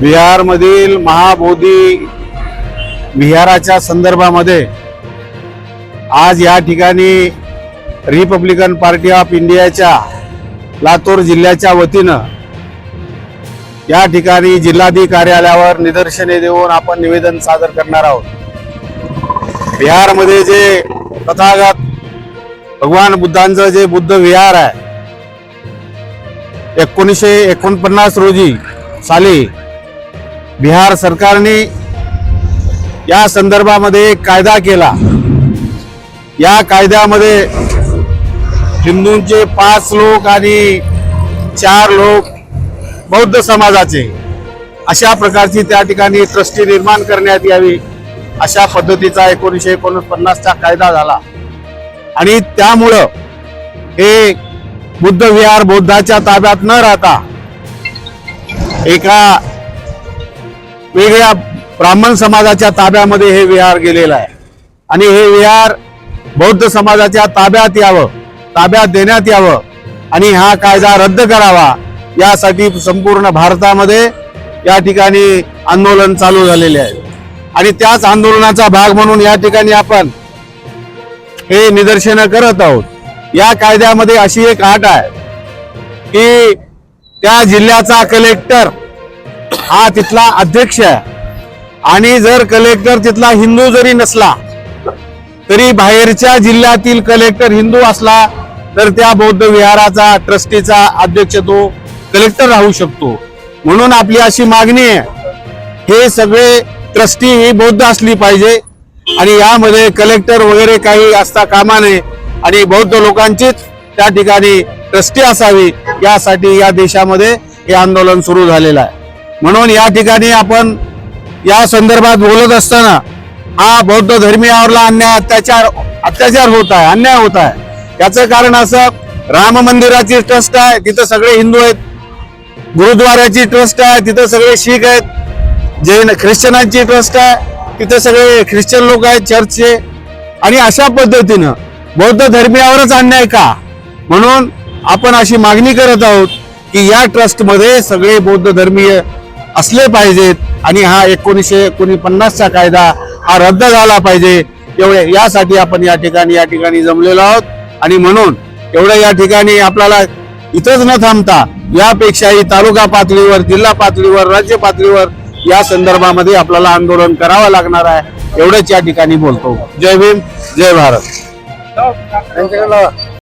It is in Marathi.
बिहारमधील महाबोधी विहाराच्या संदर्भामध्ये आज या ठिकाणी रिपब्लिकन पार्टी ऑफ इंडियाच्या लातूर जिल्ह्याच्या वतीनं या ठिकाणी जिल्हाधिकारी कार्यालयावर निदर्शने देऊन आपण निवेदन सादर करणार आहोत. बिहारमध्ये जे तथागत भगवान बुद्धांचं जे बुद्ध विहार आहे एकोणीसशे एकोणपन्नास रोजी साली बिहार सरकारने या संदर्भामध्ये एक कायदा केला. या कायद्यामध्ये हिंदूंचे पाच लोक आणि चार लोक बौद्ध समाजाचे अशा प्रकारची त्या ठिकाणी ट्रस्टी निर्माण करण्यात यावी अशा पद्धतीचा एकोणीसशे एकोणपन्नासचा कायदा झाला. आणि त्यामुळं हे बुद्ध विहार बौद्धाच्या ताब्यात न राहता एका वेगळ्या ब्राह्मण समाजाच्या ताब्यामध्ये हे विहार गेलेलं आहे. आणि हे विहार बौद्ध समाजाच्या ताब्यात यावं ताब्यात देण्यात यावं आणि हा कायदा रद्द करावा यासाठी संपूर्ण भारतामध्ये या ठिकाणी आंदोलन चालू झालेले आहे. आणि त्याच आंदोलनाचा भाग म्हणून या ठिकाणी आपण हे निदर्शनं करत आहोत. या कायद्यामध्ये अशी एक आट आहे की त्या जिल्ह्याचा कलेक्टर हा तिथला अध्यक्ष आहे. आणि जर कलेक्टर तिथला हिंदू जरी नसला तरी बाहेरच्या जिल्ह्यातील कलेक्टर हिंदू असला तर त्या बौद्ध विहाराचा ट्रस्टीचा अध्यक्ष तो कलेक्टर राहू शकतो. म्हणून आपली अशी मागणी आहे हे सगळे ट्रस्टी ही बौद्ध असली पाहिजे. आणि यामध्ये कलेक्टर वगैरे काही असता कामा नये. आणि बौद्ध लोकांचीच त्या ठिकाणी ट्रस्टी असावी यासाठी या देशामध्ये हे आंदोलन सुरू झालेलं आहे. म्हणून या ठिकाणी आपण या संदर्भात बोलत असताना हा बौद्ध धर्मीयावरला अन्याय अत्याचार अत्याचार होत आहे अन्याय होत आहे. याचं कारण असं राम मंदिराची ट्रस्ट आहे तिथं सगळे हिंदू आहेत. गुरुद्वाराची ट्रस्ट आहे तिथं सगळे शीख आहेत. जैन ख्रिश्चनांची ट्रस्ट आहे तिथं सगळे ख्रिश्चन लोक आहेत चर्चचे आणि अशा पद्धतीनं बौद्ध धर्मीयावरच अन्याय का? म्हणून आपण अशी मागणी करत आहोत की या ट्रस्टमध्ये सगळे बौद्ध धर्मीय असले पाहिजेत आणि हा एकोणीसशे एकोणपन्नासचा कायदा हा रद्द झाला पाहिजे. एवढे यासाठी आपण या ठिकाणी या ठिकाणी जमलेलो आहोत. आणि म्हणून एवढं या ठिकाणी आपल्याला इथंच न थांबता यापेक्षाही तालुका पातळीवर जिल्हा पातळीवर राज्य पातळीवर या संदर्भामध्ये आपल्याला आंदोलन करावं लागणार आहे. एवढंच या ठिकाणी बोलतो. जय भीम जय भारत.